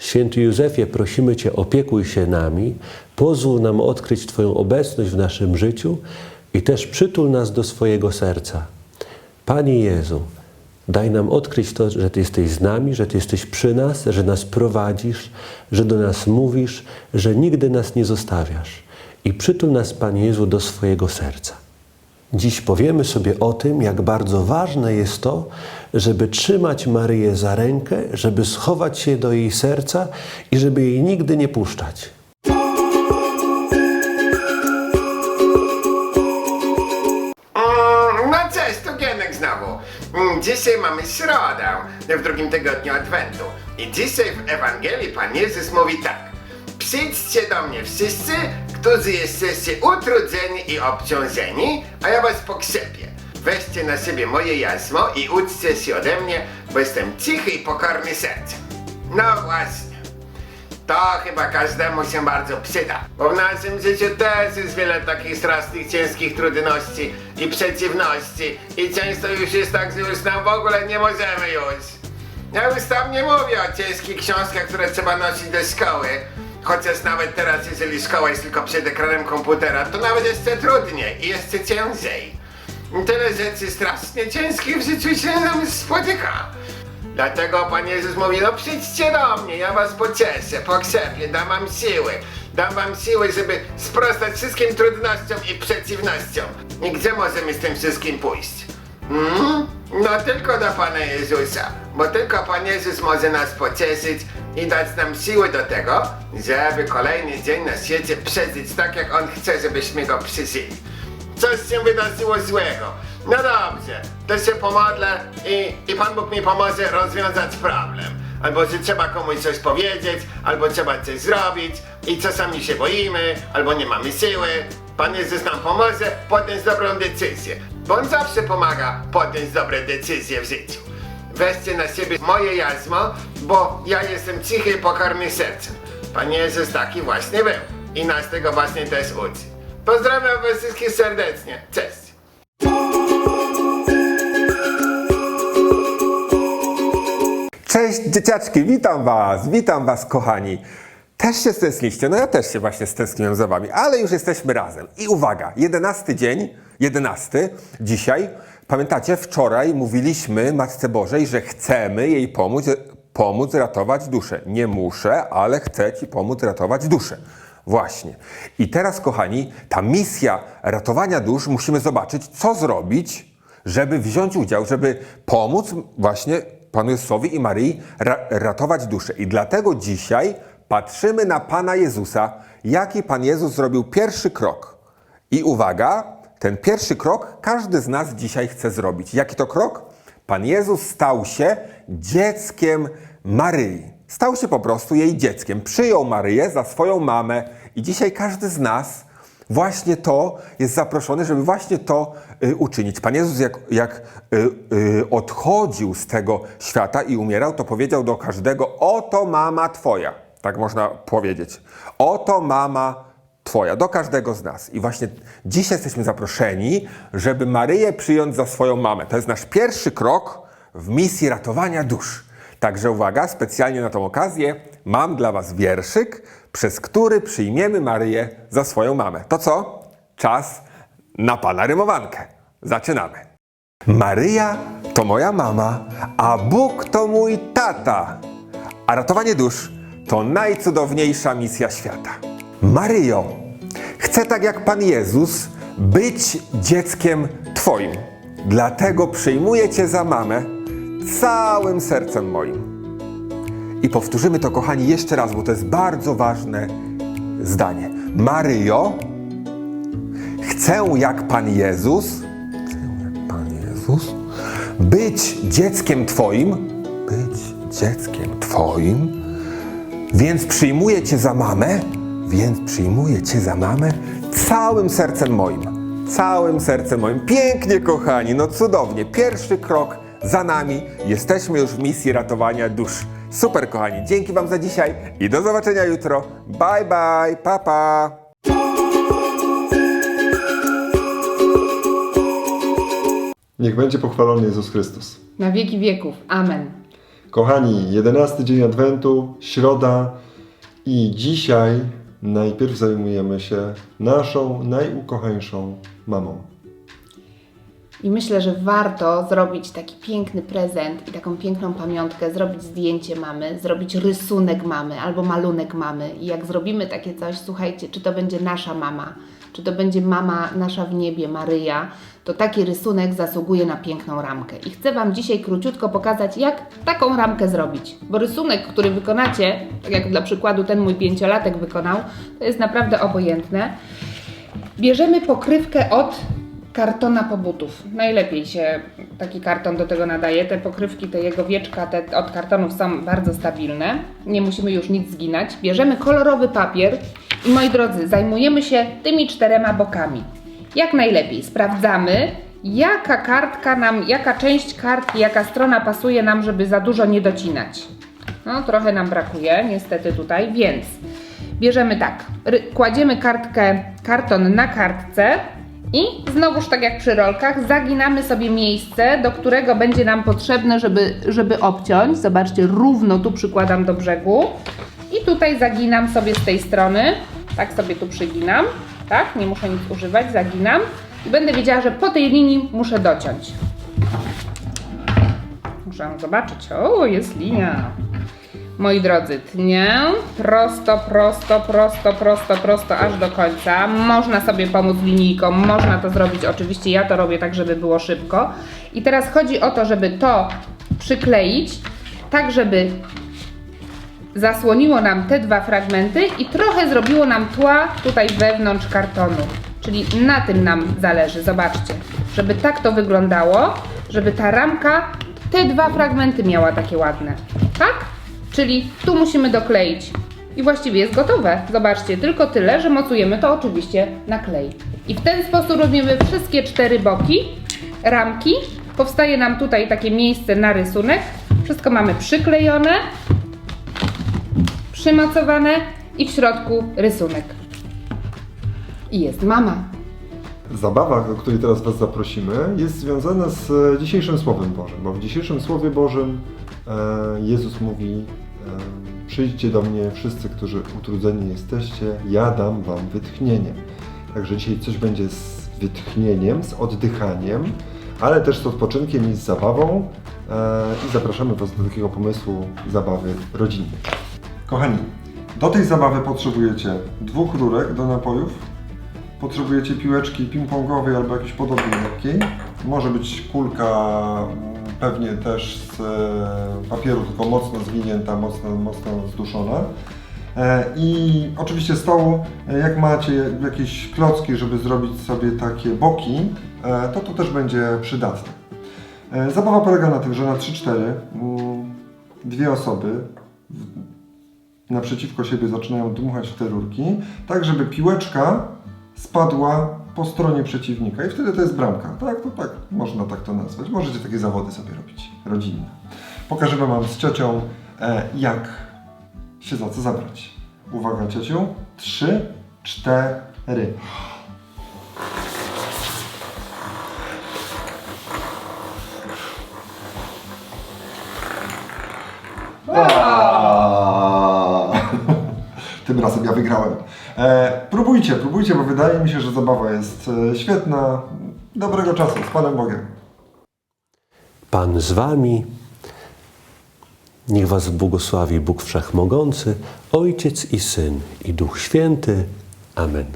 Święty Józefie, prosimy Cię, opiekuj się nami, pozwól nam odkryć Twoją obecność w naszym życiu i też przytul nas do swojego serca. Panie Jezu, daj nam odkryć to, że Ty jesteś z nami, że Ty jesteś przy nas, że nas prowadzisz, że do nas mówisz, że nigdy nas nie zostawiasz. I przytul nas, Panie Jezu, do swojego serca. Dziś powiemy sobie o tym, jak bardzo ważne jest to, żeby trzymać Maryję za rękę, żeby schować się do jej serca i żeby jej nigdy nie puszczać. No cześć, Gienek znowu. Mm, Dzisiaj mamy środę, w drugim tygodniu Adwentu. I dzisiaj w Ewangelii Pan Jezus mówi tak. Przyjdźcie do mnie wszyscy, którzy jesteście utrudzeni i obciążeni, a ja was pokrzepię. Weźcie na siebie moje jasmo i uczcie się ode mnie, bo jestem cichy i pokorny sercem. No właśnie. To chyba każdemu się bardzo przyda, bo w naszym życiu też jest wiele takich strasznych, ciężkich trudności i przeciwności i często już jest tak, że już nam w ogóle nie możemy już. Ja już tam nie mówię o ciężkich książkach, które trzeba nosić do szkoły, chociaż nawet teraz, jeżeli szkoła jest tylko przed ekranem komputera, to nawet jeszcze trudniej i jeszcze ciężej. Tyle rzeczy strasznie ciężkich w życiu się nam spotyka. Dlatego Pan Jezus mówi, no przyjdźcie do mnie, ja was pocieszę, pokrzepię, dam wam siły. Dam wam siły, żeby sprostać wszystkim trudnościom i przeciwnościom. I gdzie możemy z tym wszystkim pójść? Mm? No tylko do Pana Jezusa, bo tylko Pan Jezus może nas pocieszyć i dać nam siły do tego, żeby kolejny dzień na świecie przeżyć tak, jak On chce, żebyśmy go przeżyli coś się wydarzyło złego. No dobrze, to się pomodlę i, i Pan Bóg mi pomoże rozwiązać problem. Albo że trzeba komuś coś powiedzieć, albo trzeba coś zrobić i czasami się boimy, albo nie mamy siły. Pan Jezus nam pomoże podjąć dobrą decyzję, bo On zawsze pomaga podjąć dobre decyzje w życiu. Weźcie na siebie moje jarzmo, bo ja jestem cichy i pokorny sercem. Pan Jezus taki właśnie był i nas tego właśnie też uczy. Pozdrawiam was wszystkich serdecznie. Cześć! Cześć dzieciaczki, witam was, witam was kochani. Też się stęskniście, no ja też się właśnie stęskniłem za wami, ale już jesteśmy razem. I uwaga, jedenasty dzień, jedenasty, dzisiaj, pamiętacie, wczoraj mówiliśmy Matce Bożej, że chcemy jej pomóc, pomóc ratować duszę. Nie muszę, ale chcę ci pomóc ratować duszę. Właśnie. I teraz, kochani, ta misja ratowania dusz, musimy zobaczyć, co zrobić, żeby wziąć udział, żeby pomóc właśnie Panu Jezusowi i Maryi ra ratować duszę. I dlatego dzisiaj patrzymy na Pana Jezusa, jaki Pan Jezus zrobił pierwszy krok. I uwaga, ten pierwszy krok każdy z nas dzisiaj chce zrobić. Jaki to krok? Pan Jezus stał się dzieckiem Maryi. Stał się po prostu jej dzieckiem. Przyjął Maryję za swoją mamę i dzisiaj każdy z nas właśnie to jest zaproszony, żeby właśnie to y, uczynić. Pan Jezus, jak, jak y, y, odchodził z tego świata i umierał, to powiedział do każdego: Oto mama Twoja. Tak można powiedzieć. Oto mama Twoja, do każdego z nas. I właśnie dzisiaj jesteśmy zaproszeni, żeby Maryję przyjąć za swoją mamę. To jest nasz pierwszy krok w misji ratowania dusz. Także uwaga, specjalnie na tą okazję mam dla Was wierszyk, przez który przyjmiemy Maryję za swoją mamę. To co? Czas na Pana rymowankę. Zaczynamy. Maryja to moja mama, a Bóg to mój tata. A ratowanie dusz to najcudowniejsza misja świata. Maryjo, chcę tak jak Pan Jezus być dzieckiem Twoim. Dlatego przyjmuję Cię za mamę całym sercem moim. I powtórzymy to, kochani, jeszcze raz, bo to jest bardzo ważne zdanie. Maryjo, chcę jak Pan Jezus, chcę jak Pan Jezus, być dzieckiem Twoim, być dzieckiem Twoim, Więc przyjmuję Cię za mamę, więc przyjmuję Cię za mamę całym sercem moim. Całym sercem moim. Pięknie, kochani, no cudownie. Pierwszy krok za nami. Jesteśmy już w misji ratowania dusz. Super, kochani. Dzięki Wam za dzisiaj i do zobaczenia jutro. Bye, bye. Pa, pa. Niech będzie pochwalony Jezus Chrystus. Na wieki wieków. Amen. Kochani, 11 dzień Adwentu, środa i dzisiaj najpierw zajmujemy się naszą najukochańszą mamą. I myślę, że warto zrobić taki piękny prezent i taką piękną pamiątkę, zrobić zdjęcie mamy, zrobić rysunek mamy albo malunek mamy. I jak zrobimy takie coś, słuchajcie, czy to będzie nasza mama, czy to będzie mama nasza w niebie, Maryja, to taki rysunek zasługuje na piękną ramkę. I chcę Wam dzisiaj króciutko pokazać, jak taką ramkę zrobić. Bo rysunek, który wykonacie, tak jak dla przykładu ten mój pięciolatek wykonał, to jest naprawdę obojętne. Bierzemy pokrywkę od kartona pobutów. Najlepiej się taki karton do tego nadaje. Te pokrywki, te jego wieczka te od kartonów są bardzo stabilne. Nie musimy już nic zginać. Bierzemy kolorowy papier i moi drodzy, zajmujemy się tymi czterema bokami. Jak najlepiej. Sprawdzamy, jaka kartka nam, jaka część kartki, jaka strona pasuje nam, żeby za dużo nie docinać. No, trochę nam brakuje, niestety tutaj, więc bierzemy tak, kładziemy kartkę, karton na kartce i znowuż tak jak przy rolkach, zaginamy sobie miejsce, do którego będzie nam potrzebne, żeby, żeby obciąć. Zobaczcie, równo tu przykładam do brzegu. I tutaj zaginam sobie z tej strony, tak sobie tu przyginam, tak, nie muszę nic używać, zaginam i będę wiedziała, że po tej linii muszę dociąć. Muszę zobaczyć. O, jest linia. Moi drodzy, tnię prosto, prosto, prosto, prosto, prosto, aż do końca. Można sobie pomóc linijką, można to zrobić. Oczywiście ja to robię tak, żeby było szybko. I teraz chodzi o to, żeby to przykleić, tak żeby zasłoniło nam te dwa fragmenty i trochę zrobiło nam tła tutaj wewnątrz kartonu. Czyli na tym nam zależy, zobaczcie. Żeby tak to wyglądało, żeby ta ramka te dwa fragmenty miała takie ładne. Tak? Czyli tu musimy dokleić. I właściwie jest gotowe. Zobaczcie, tylko tyle, że mocujemy to oczywiście na klej. I w ten sposób robimy wszystkie cztery boki ramki. Powstaje nam tutaj takie miejsce na rysunek. Wszystko mamy przyklejone przymocowane i w środku rysunek. I jest mama. Zabawa, do której teraz Was zaprosimy, jest związana z e, dzisiejszym Słowem Bożym, bo w dzisiejszym Słowie Bożym e, Jezus mówi e, przyjdźcie do mnie wszyscy, którzy utrudzeni jesteście, ja dam Wam wytchnienie. Także dzisiaj coś będzie z wytchnieniem, z oddychaniem, ale też z odpoczynkiem i z zabawą i zapraszamy Was do takiego pomysłu zabawy rodzinnej. Kochani, do tej zabawy potrzebujecie dwóch rurek do napojów, potrzebujecie piłeczki ping-pongowej albo jakiejś podobnej lekkiej. Może być kulka mm, pewnie też z e, papieru, tylko mocno zwinięta, mocno, mocno zduszona. E, I oczywiście stołu, e, jak macie jakieś klocki, żeby zrobić sobie takie boki, to to też będzie przydatne. Zabawa polega na tym, że na 3-4 mm, dwie osoby naprzeciwko siebie zaczynają dmuchać te rurki, tak żeby piłeczka spadła po stronie przeciwnika i wtedy to jest bramka. Tak, to tak, można tak to nazwać. Możecie takie zawody sobie robić, rodzinne. Pokażemy Wam z ciocią, e, jak się za co zabrać. Uwaga ciociu, trzy, cztery. Tym razem ja wygrałem. E, próbujcie, próbujcie, bo wydaje mi się, że zabawa jest e, świetna. Dobrego czasu, z Panem Bogiem. Pan z wami. Niech was błogosławi Bóg Wszechmogący, Ojciec i Syn i Duch Święty. Amen.